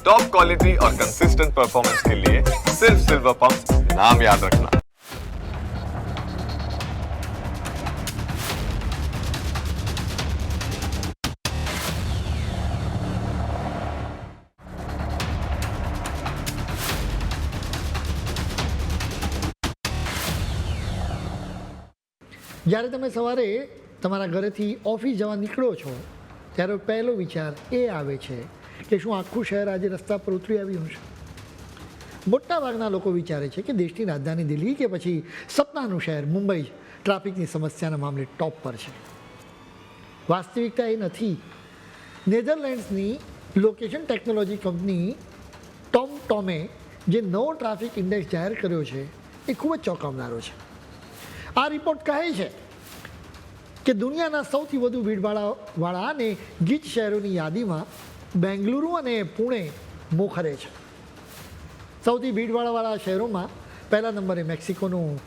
Top quality और consistent performance के लिए सिर्फ सिल्वर पंप नाम याद रखना જ્યારે તમે સવારે તમારા ઘરેથી ઓફિસ જવા નીકળો છો ત્યારે પહેલો વિચાર એ આવે છે કે શું આખું શહેર આજે રસ્તા પર ઉતરી આવ્યું છે? મોટાભાગના લોકો વિચારે છે કે દેશની રાજધાની દિલ્હી કે પછી સપનાનું શહેર મુંબઈ ટ્રાફિકની સમસ્યાના મામલે ટોપ પર છે. વાસ્તવિકતા એ નથી. નેધરલેન્ડ્સની લોકેશન ટેકનોલોજી કંપની ટોમ ટોમે જે નવો ટ્રાફિક ઇન્ડેક્સ જાહેર કર્યો છે એ ખૂબ જ ચોંકાવનારો છે. આ રિપોર્ટ કહે છે કે દુનિયાના સૌથી વધુ ભીડભાડાવાળા અને ગીચ શહેરોની યાદીમાં બેંગલુરુ અને પુણે મોખરે છે. સૌથી ભીડવાળાવાળા શહેરોમાં પહેલા નંબરે મેક્સિકોનું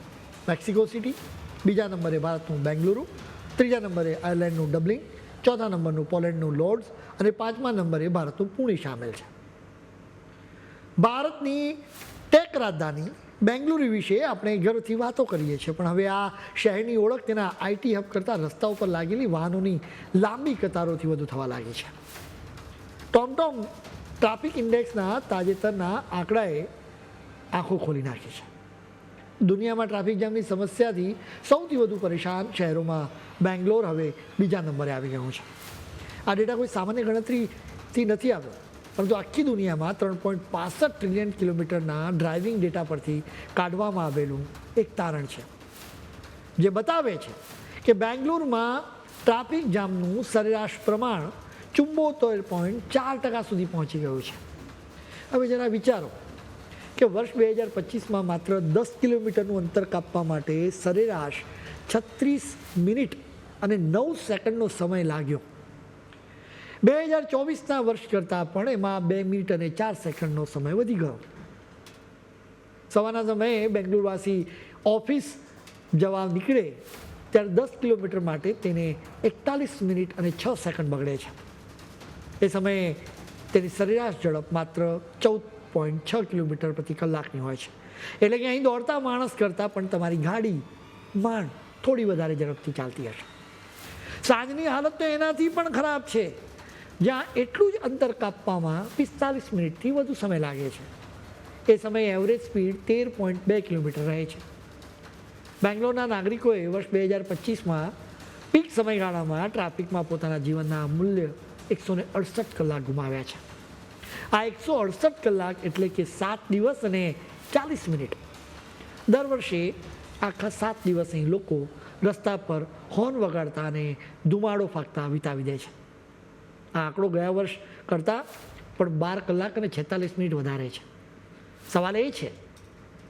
મેક્સિકો સિટી, બીજા નંબરે ભારતનું બેંગલુરુ, ત્રીજા નંબરે આયર્લેન્ડનું ડબલિંગ ચોથા નંબરનું પોલેન્ડનું લોર્ડ્સ અને પાંચમા નંબરે ભારતનું પુણે સામેલ છે. ભારતની ટેક રાજધાની બેંગલુરુ વિશે આપણે ગર્વથી વાતો કરીએ છીએ, પણ હવે આ શહેરની ઓળખ તેના આઈટી હબ કરતાં રસ્તા ઉપર લાગેલી વાહનોની લાંબી કતારોથી વધુ થવા લાગી છે. ટોમટોમ ટ્રાફિક ઇન્ડેક્સના તાજેતરના આંકડાએ આંખો ખોલી નાખી છે. દુનિયામાં ટ્રાફિક જામની સમસ્યાથી સૌથી વધુ પરેશાન શહેરોમાં બેંગ્લોર હવે બીજા નંબરે આવી ગયો છે. આ ડેટા કોઈ સામાન્ય ગણતરીથી નથી આવ્યો, પરંતુ આખી દુનિયામાં ત્રણ પોઈન્ટ પાસઠ ટ્રિલિયન કિલોમીટરના ડ્રાઇવિંગ ડેટા પરથી કાઢવામાં આવેલું એક તારણ છે. જે બતાવે છે કે બેંગ્લોરમાં ટ્રાફિક જામનું સરેરાશ પ્રમાણ ચુંબોતેર પોઈન્ટ ચાર ટકા સુધી પહોંચી ગયું છે. હવે જરા વિચારો કે વર્ષ બે હજાર પચીસમાં માત્ર દસ કિલોમીટરનું અંતર કાપવા માટે સરેરાશ છત્રીસ મિનિટ અને નવ સેકન્ડનો સમય લાગ્યો. બે હજાર ચોવીસના વર્ષ કરતાં પણ એમાં બે મિનિટ અને ચાર સેકન્ડનો સમય વધી ગયો. સવારના સમયે બેંગ્લુરવાસી ઓફિસ જવા નીકળે, ત્યારે દસ કિલોમીટર માટે તેને એકતાલીસ મિનિટ અને છ સેકન્ડ બગડે છે. એ સમયે તેની સરેરાશ ઝડપ માત્ર ચૌદ પોઈન્ટ છ કિલોમીટર પ્રતિ કલાકની હોય છે. એટલે કે અહીં દોડતા માણસ કરતાં પણ તમારી ગાડી માંડ થોડી વધારે ઝડપથી ચાલતી હશે. સાંજની હાલત તો એનાથી પણ ખરાબ છે. જ્યાં એટલું જ અંતર કાપવામાં પિસ્તાલીસ મિનિટથી વધુ સમય લાગે છે. એ સમયે એવરેજ સ્પીડ તેર પોઈન્ટ બે કિલોમીટર રહે છે. બેંગ્લોરના નાગરિકોએ વર્ષ બે હજાર પચીસમાં પીક સમયગાળામાં ટ્રાફિકમાં પોતાના જીવનના અમૂલ્ય એકસો ને અડસઠ કલાક ગુમાવ્યા છે. આ એકસો અડસઠ કલાક એટલે કે સાત દિવસ અને ચાલીસ મિનિટ. દર વર્ષે આખા સાત દિવસ અહીં લોકો રસ્તા પર હોર્ન વગાડતા અને ધુમાડો ફાંકતા વિતાવી દે છે. આ આંકડો ગયા વર્ષ કરતાં પણ બાર કલાક અને છેતાલીસ મિનિટ વધારે છે. સવાલ એ છે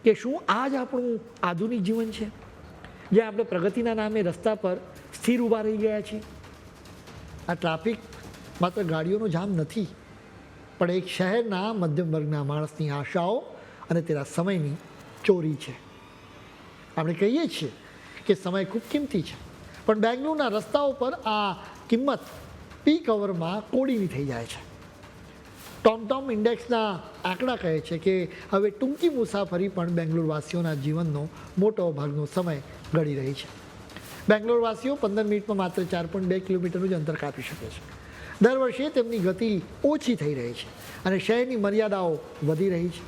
કે શું આ જ આપણું આધુનિક જીવન છે? જ્યાં આપણે પ્રગતિના નામે રસ્તા પર સ્થિર ઊભા રહી ગયા છીએ. આ ટ્રાફિક માત્ર ગાડીઓનો જામ નથી, પણ એક શહેરના મધ્યમ વર્ગના માણસની આશાઓ અને તેના સમયની ચોરી છે. આપણે કહીએ છીએ કે સમય ખૂબ કિંમતી છે, પણ બેંગ્લોરના રસ્તાઓ પર આ કિંમત પીક અવરમાં કોડીની થઈ જાય છે. ટોમટોમ ઇન્ડેક્સના આંકડા કહે છે કે હવે ટૂંકી મુસાફરી પણ બેંગ્લોરવાસીઓના જીવનનો મોટો ભાગનો સમય ગળી રહી છે. બેંગ્લોરવાસીઓ પંદર મિનિટમાં માત્ર ચાર પોઈન્ટ બે કિલોમીટરનું જ અંતર કાપી શકે છે. દર વર્ષે તેમની ગતિ ઓછી થઈ રહી છે અને શહેરની મર્યાદાઓ વધી રહી છે.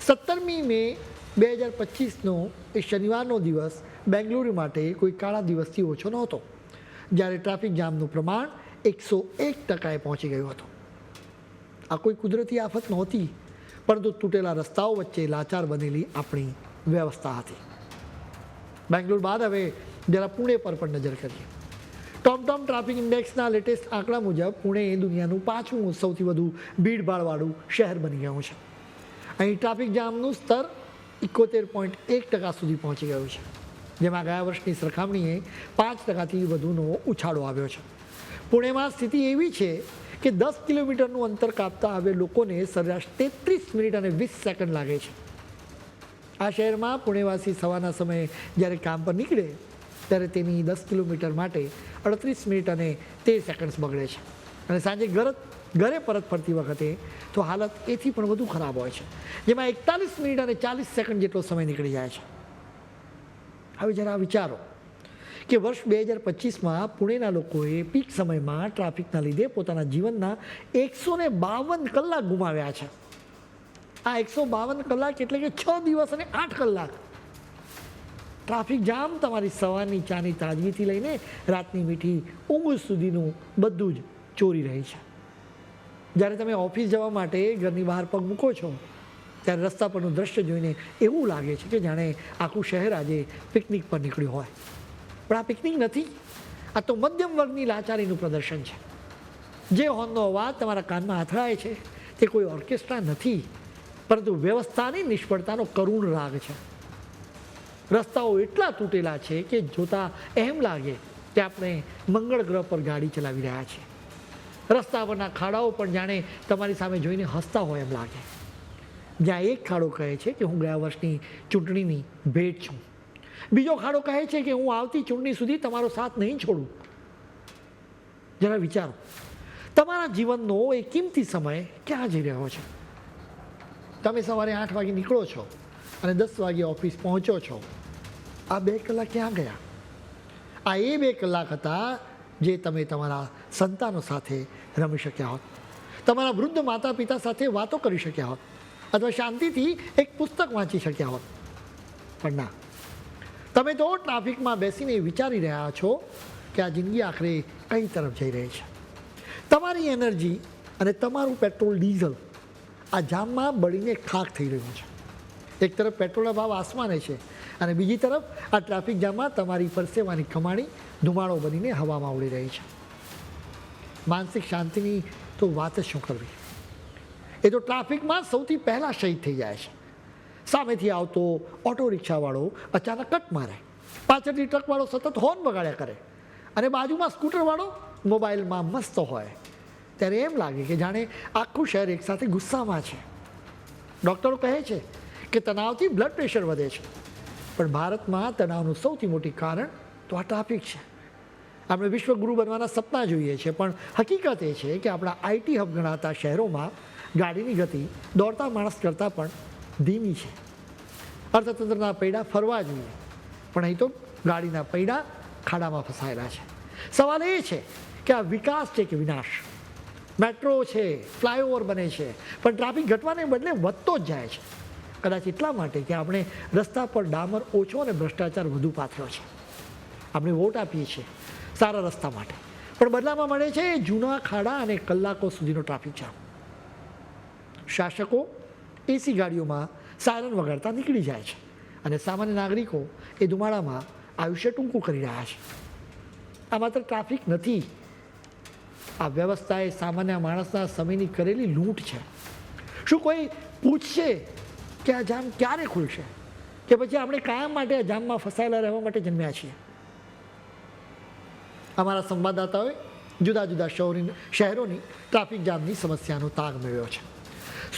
સત્તરમી મે બે હજાર પચીસનો એ શનિવારનો દિવસ બેંગલુરુ માટે કોઈ કાળા દિવસથી ઓછો નહોતો, જ્યારે ટ્રાફિક જામનું પ્રમાણ એકસો એક ટકાએ પહોંચી ગયું હતું. આ કોઈ કુદરતી આફત નહોતી, પરંતુ તૂટેલા રસ્તાઓ વચ્ચે લાચાર બનેલી આપણી વ્યવસ્થા હતી. બેંગ્લોર બાદ હવે જરા પુણે પર પણ નજર કરીએ. ટોમટોમ ટ્રાફિક ઇન્ડેક્સના લેટેસ્ટ આંકડા મુજબ પુણે એ દુનિયાનું પાંચમું સૌથી વધુ ભીડભાડવાળું શહેર બની ગયું છે. અહીં ટ્રાફિક જામનું સ્તર ઇકોતેર પોઈન્ટ એક ટકા સુધી પહોંચી ગયું છે, જેમાં ગયા વર્ષની સરખામણીએ પાંચ ટકાથી વધુનો ઉછાળો આવ્યો છે. પુણેમાં સ્થિતિ એવી છે કે દસ કિલોમીટરનું અંતર કાપતા હવે લોકોને સરેરાશ તેત્રીસ મિનિટ અને વીસ સેકન્ડ લાગે છે. આ શહેરમાં પુણેવાસી સવારના સમયે જ્યારે કામ પર નીકળે ત્યારે તેની દસ કિલોમીટર માટે અડત્રીસ મિનિટ અને તેર સેકન્ડ્સ બગડે છે. અને સાંજે ગરત ઘરે પરત ફરતી વખતે તો હાલત એથી પણ વધુ ખરાબ હોય છે. જેમાં એકતાલીસ મિનિટ અને ચાલીસ સેકન્ડ જેટલો સમય નીકળી જાય છે. હવે જરા વિચારો કે વર્ષ બે હજાર પચીસમાં પુણેના લોકોએ પીક સમયમાં ટ્રાફિકના લીધે પોતાના જીવનના એકસો ને બાવન કલાક ગુમાવ્યા છે. આ એકસો બાવન કલાક એટલે કે છ દિવસ અને આઠ કલાક ટ્રાફિક જામ તમારી સવારની ચાની તાજગીથી લઈને રાતની મીઠી ઊંઘ સુધીનું બધું જ ચોરી રહી છે. જ્યારે તમે ઓફિસ જવા માટે ઘરની બહાર પગ મૂકો છો, ત્યારે રસ્તા પરનું દ્રશ્ય જોઈને એવું લાગે છે કે જાણે આખું શહેર આજે પિકનિક પર નીકળ્યું હોય. પણ આ પિકનિક નથી, આ તો મધ્યમ વર્ગની લાચારીનું પ્રદર્શન છે. જે હોર્નનો અવાજ તમારા કાનમાં અથડાય છે, તે કોઈ ઓર્કેસ્ટ્રા નથી, પરંતુ વ્યવસ્થાની નિષ્ફળતાનો કરુણ રાગ છે. રસ્તાઓ એટલા તૂટેલા છે કે જોતા એમ લાગે કે આપણે મંગળ ગ્રહ પર ગાડી ચલાવી રહ્યા છીએ. રસ્તા પરના ખાડાઓ પણ જાણે તમારી સામે જોઈને હસતા હોય એમ લાગે. જ્યાં એક ખાડો કહે છે કે હું ગયા વર્ષની ચૂંટણીની ભેટ છું. બીજો ખાડો કહે છે કે હું આવતી ચૂંટણી સુધી તમારો સાથ નહીં છોડું. જરા વિચારો. તમારા જીવનનો એ કિંમતી સમય ક્યાં જઈ રહ્યો છે? તમે સવારે આઠ વાગે નીકળો છો. અને દસ વાગે ઓફિસ પહોંચો છો. આ બે કલાક ક્યાં ગયા? આ એ બે કલાક હતા જે તમે તમારા સંતાનો સાથે રમી શક્યા હોત. તમારા વૃદ્ધ માતા પિતા સાથે વાતો કરી શક્યા હોત. અથવા શાંતિથી એક પુસ્તક વાંચી શક્યા હોત. પણ ના. તમે તો ટ્રાફિકમાં બેસીને વિચારી રહ્યા છો કે આ જિંદગી આખરે કઈ તરફ જઈ રહી છે. તમારી એનર્જી અને તમારું પેટ્રોલ ડીઝલ આ જામમાં બળીને ખાક થઈ રહ્યું છે. એક તરફ પેટ્રોલના ભાવ આસમાને છે અને બીજી તરફ આ ટ્રાફિક જામમાં તમારી પરસેવાની કમાણી ધુમાડો બનીને હવામાં ઉડી રહી છે. માનસિક શાંતિની તો વાત જ શું કરવી? એ તો ટ્રાફિકમાં સૌથી પહેલાં શહીદ થઈ જાય છે. સામેથી આવતો ઓટો રિક્ષાવાળો અચાનક કટ મારે. પાછળથી ટ્રકવાળો સતત હોર્ન બગાડ્યા કરે. અને બાજુમાં સ્કૂટરવાળો મોબાઈલમાં મસ્ત હોય. ત્યારે એમ લાગે કે જાણે આખું શહેર એકસાથે ગુસ્સામાં છે. ડૉક્ટરો કહે છે કે તણાવથી બ્લડ પ્રેશર વધે છે. પણ ભારતમાં તણાવનું સૌથી મોટી કારણ તો આ ટ્રાફિક છે. આપણે વિશ્વગુરુ બનવાના સપના જોઈએ છીએ પણ હકીકત એ છે કે આપણા આઈટી હબ ગણાતા શહેરોમાં ગાડીની ગતિ દોડતા માણસ કરતાં પણ ધીમી છે. અર્થતંત્રના પૈડા ફરવા જોઈએ, પણ અહીં તો ગાડીના પૈડા ખાડામાં ફસાયેલા છે. સવાલ એ છે કે આ વિકાસ છે કે વિનાશ? મેટ્રો છે, ફ્લાયઓવર બને છે, પણ ટ્રાફિક ઘટવાને બદલે વધતો જ જાય છે. કદાચ એટલા માટે કે આપણે રસ્તા પર ડામર ઓછો અને ભ્રષ્ટાચાર વધુ પાથર્યો છે. આપણે વોટ આપીએ છીએ સારા રસ્તા માટે. પણ બદલામાં મળે છે જૂના ખાડા અને કલાકો સુધીનો ટ્રાફિક જામ. શાસકો એસી ગાડીઓમાં સાયરન વગાડતા નીકળી જાય છે અને સામાન્ય નાગરિકો એ ધુમાડામાં આયુષ્ય ટૂંકું કરી રહ્યા છે. આ માત્ર ટ્રાફિક નથી. આ વ્યવસ્થા એ સામાન્ય માણસના સમયની કરેલી લૂંટ છે. શું કોઈ પૂછશે કે આ જામ ક્યારે ખુલશે? કે પછી આપણે કાયમ માટે આ જામમાં ફસાયેલા રહેવા માટે જન્મ્યા છીએ? અમારા સંવાદદાતાઓએ જુદા જુદા શહેરોની શહેરોની ટ્રાફિક જામની સમસ્યાનો તાગ મેળવ્યો છે.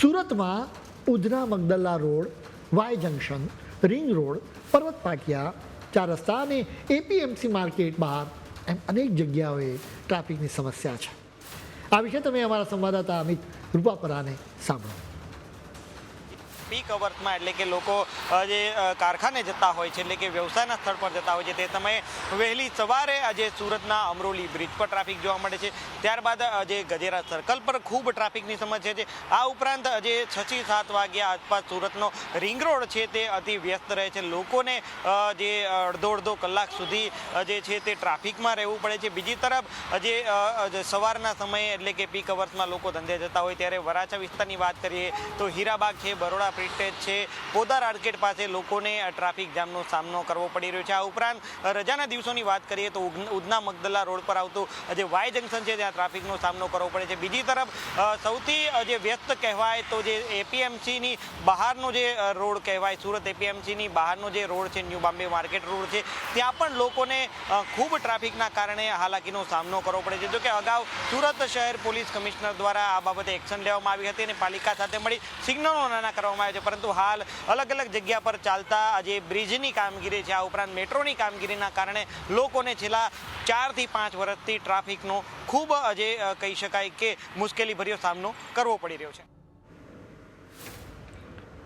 સુરતમાં Udhna Magdalla road, Y junction, ring road, Parvat Patiya, ચાર રસ્તા અને એપીએમસી માર્કેટ બહાર એમ અનેક જગ્યાઓએ ટ્રાફિકની સમસ્યા છે. આ વિશે તમે અમારા સંવાદદાતા અમિત રૂપાપરાને સાંભળો. પીક અવર્સમાં એટલે કે લોકો જે કારખાને જતા હોય છે, એટલે કે વ્યવસાયના સ્થળ પર જતા હોય છે, તે સમયે વહેલી સવારે આજે સુરતના અમરોલી બ્રિજ પર ટ્રાફિક જોવા મળે છે. ત્યારબાદ જે ગજેરા સર્કલ પર ખૂબ ટ્રાફિકની સમસ્યા છે આ ઉપરાંત જે છ થી સાત વાગ્યા આસપાસ સુરતનો રિંગ રોડ છે, તે અતિ વ્યસ્ત રહે છે. લોકોને જે, અડધો અડધો કલાક સુધી જે છે તે ટ્રાફિકમાં રહેવું પડે છે. બીજી તરફ જે સવારના સમયે એટલે કે પીક અવર્સમાં લોકો ધંધે જતા હોય, ત્યારે વરાછા વિસ્તારની વાત કરીએ તો હીરાબાગ છે, બરોડા પ્રિન્ટેજ છે. પોદાર આર્કેટ પાસે લોકોને ટ્રાફિક જામનો સામનો કરવો પડી રહ્યો છે. આ ઉપરાંત રજાના દિવસોની વાત કરીએ તો ઉધના મગદલ્લા રોડ પર આવતું જે વાય જંકશન છે, ત્યાં ટ્રાફિકનો સામનો કરવો પડે છે. બીજી તરફ સૌથી જે વ્યસ્ત કહેવાય તો જે એપીએમસીની બહારનો જે રોડ કહેવાય, સુરત એપીએમસીની બહારનો જે રોડ છે, ન્યૂ બોમ્બે માર્કેટ રોડ છે, ત્યાં પણ લોકોને ખૂબ ટ્રાફિકના કારણે હાલાકીનો સામનો કરવો પડે છે. જો કે અગાઉ સુરત શહેર પોલીસ કમિશનર દ્વારા આ બાબતે એક્શન લેવામાં આવી હતી અને પાલિકા સાથે મળી સિગ્નલો નાના કરવામાં રહ્યા છે. પરંતુ હાલ અલગ અલગ જગ્યા પર ચાલતા આજે બ્રિજની કામગીરી છે. આ ઉપરાંત મેટ્રોની કામગીરીના કારણે લોકોને છેલ્લા ચારથી પાંચ વર્ષથી ટ્રાફિકનો ખૂબ આજે કહી શકાય કે મુશ્કેલીભર્યો સામનો કરવો પડી રહ્યો છે.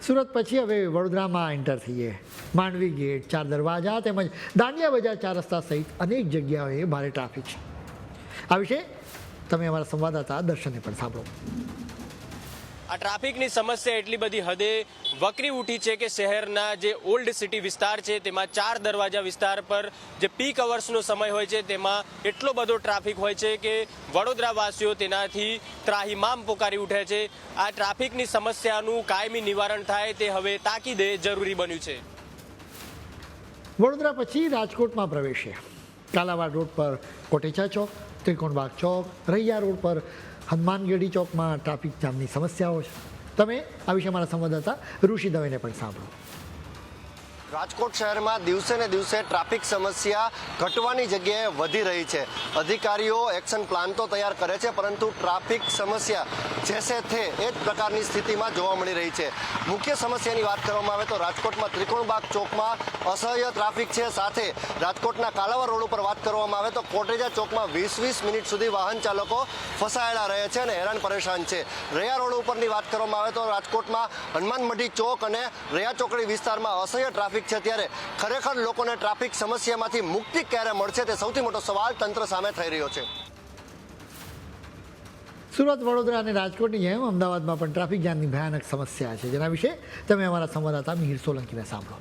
સુરત પછી હવે વડોદરામાં એન્ટર થઈએ. માંડવી ગેટ, ચાર દરવાજા તેમજ દાંડિયા બજાર ચાર રસ્તા સહિત અનેક જગ્યાઓએ ભારે ટ્રાફિક છે. આ વિશે તમે અમારા સંવાદદાતા દર્શને પણ સાંભળો. આ ટ્રાફિકની સમસ્યા એટલી બધી હદે વકરી ઉઠી છે કે શહેરના જે ઓલ્ડ સિટી વિસ્તાર છે, તેમાં ચાર દરવાજા વિસ્તાર પર જે પીક અવર્સનો સમય હોય છે, તેમાં એટલો બધો ટ્રાફિક હોય છે કે વડોદરાવાસીઓ તેનાથી ત્રાહીમામ પોકારી ઉઠે છે. આ ટ્રાફિકની સમસ્યાનું કાયમી નિવારણ થાય તે હવે તાકીદે જરૂરી બન્યું છે. વડોદરા પછી રાજકોટમાં પ્રવેશે કાલાવાડ રોડ પર કોટેચા ચોક, ત્રિકોણબાગ ચોક, રૈયા રોડ પર હનુમાનગેડી ચોકમાં ટ્રાફિક જામની સમસ્યાઓ છે. તમે આ વિશે મારા સંવાદદાતા ઋષિ દવેને પણ સાંભળો. રાજકોટ શહેરમાં દિવસે ને દિવસે ટ્રાફિક સમસ્યા ઘટવાની જગ્યાએ વધી રહી છે. અધિકારીઓ એક્શન પ્લાન તો તૈયાર કરે છે, પરંતુ ટ્રાફિક સમસ્યા જેસે થે એ જ પ્રકારની સ્થિતિમાં જોવા મળી રહી છે. મુખ્ય સમસ્યાની વાત કરવામાં આવે તો રાજકોટમાં ત્રિકોણબાગ ચોકમાં અસહ્ય ટ્રાફિક છે. સાથે રાજકોટના કાલાવા રોડ ઉપર વાત કરવામાં આવે તો કોટેજા ચોકમાં વીસ વીસ મિનિટ સુધી વાહન ચાલકો ફસાયેલા રહે છે અને હેરાન પરેશાન છે. રયા રોડ ઉપરની વાત કરવામાં આવે તો રાજકોટમાં હનુમાન મઢી ચોક અને રયા ચોકડી વિસ્તારમાં અસહ્ય ટ્રાફિક છે ત્યારે ખરેખર લોકોને ટ્રાફિક સમસ્યામાંથી મુક્તિ ક્યારે મળશે તે સૌથી મોટો સવાલ તંત્ર સામે થઈ રહ્યો છે. સુરત વડોદરા અને રાજકોટની જેમ અમદાવાદમાં પણ ટ્રાફિક જામની ભયાનક સમસ્યા છે. જેના વિશે તમે અમારા સંવાદદાતા મિહિર સોલંકીને સાંભળો.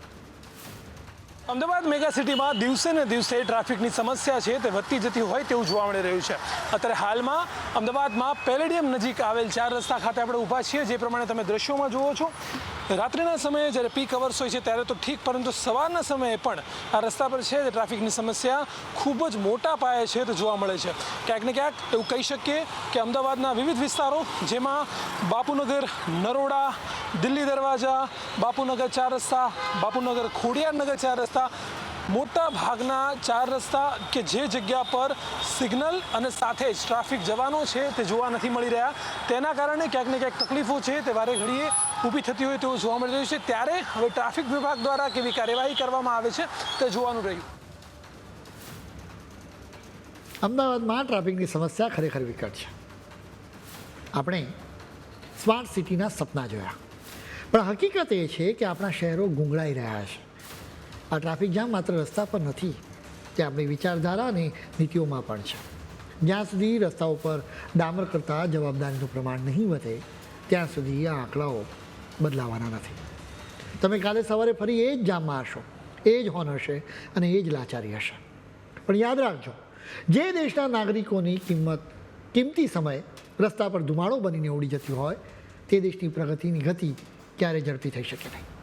અમદાવાદ મેગા સિટીમાં દિવસે ને દિવસે ટ્રાફિકની સમસ્યા છે તે વધતી જતી હોય તેવું જોવા મળી રહ્યું છે. અત્યારે હાલમાં અમદાવાદમાં પેલેડિયમ નજીક આવેલ ચાર રસ્તા ખાતે આપણે ઊભા છીએ. જે પ્રમાણે તમે દ્રશ્યોમાં જુઓ છો રાત્રિના સમયે જ્યારે પીક અવર્સ હોય છે ત્યારે તો ઠીક, પરંતુ સવારના સમયે પણ આ રસ્તા પર છે ટ્રાફિકની સમસ્યા ખૂબ જ મોટા પાયે છે તો જોવા મળે છે. ક્યાંક ને ક્યાંક એવું કહી શકીએ કે અમદાવાદના વિવિધ વિસ્તારો જેમાં બાપુનગર, નરોડા, દિલ્હી દરવાજા, બાપુનગર ચાર રસ્તા, બાપુનગર ખોડિયારનગર ચાર રસ્તા મોટા ભાગના ચાર રસ્તા કે જે જગ્યા પર સિગ્નલ અને સાથે જ ટ્રાફિક જવાનો છે તે જોવા નથી મળી રહ્યા. તેના કારણે ક્યાંક ને ક્યાંક તકલીફો છે, તે વારે ઘડીએ ઊભી થતી હોય તેવું જોવા મળી રહ્યું છે. ત્યારે હવે ટ્રાફિક વિભાગ દ્વારા કેવી કાર્યવાહી કરવામાં આવે છે તે જોવાનું રહ્યું. અમદાવાદમાં ટ્રાફિકની સમસ્યા ખરેખર વિકટ છે. આપણે સ્માર્ટ સિટીના સપના જોયા. પણ હકીકત એ છે કે આપણા શહેરો ગુંગળાઈ રહ્યા છે. આ ટ્રાફિક જામ માત્ર રસ્તા પર નથી તે આપણી વિચારધારા અને નીતિઓમાં પણ છે. જ્યાં સુધી રસ્તા ઉપર ડામર કરતાં જવાબદારીનું પ્રમાણ નહીં વધે, ત્યાં સુધી આ આંકડાઓ બદલાવાના નથી. તમે કાલે સવારે ફરી એ જ જામમાં હશો, એ જ હોન હશે અને એ જ લાચારી હશે. પણ યાદ રાખજો, જે દેશના નાગરિકોની કિંમત, કિંમતી સમય રસ્તા પર ધુમાડો બનીને ઉડી જતી હોય, તે દેશની પ્રગતિની ગતિ ક્યારે ઝડપી થઈ શકે નહીં.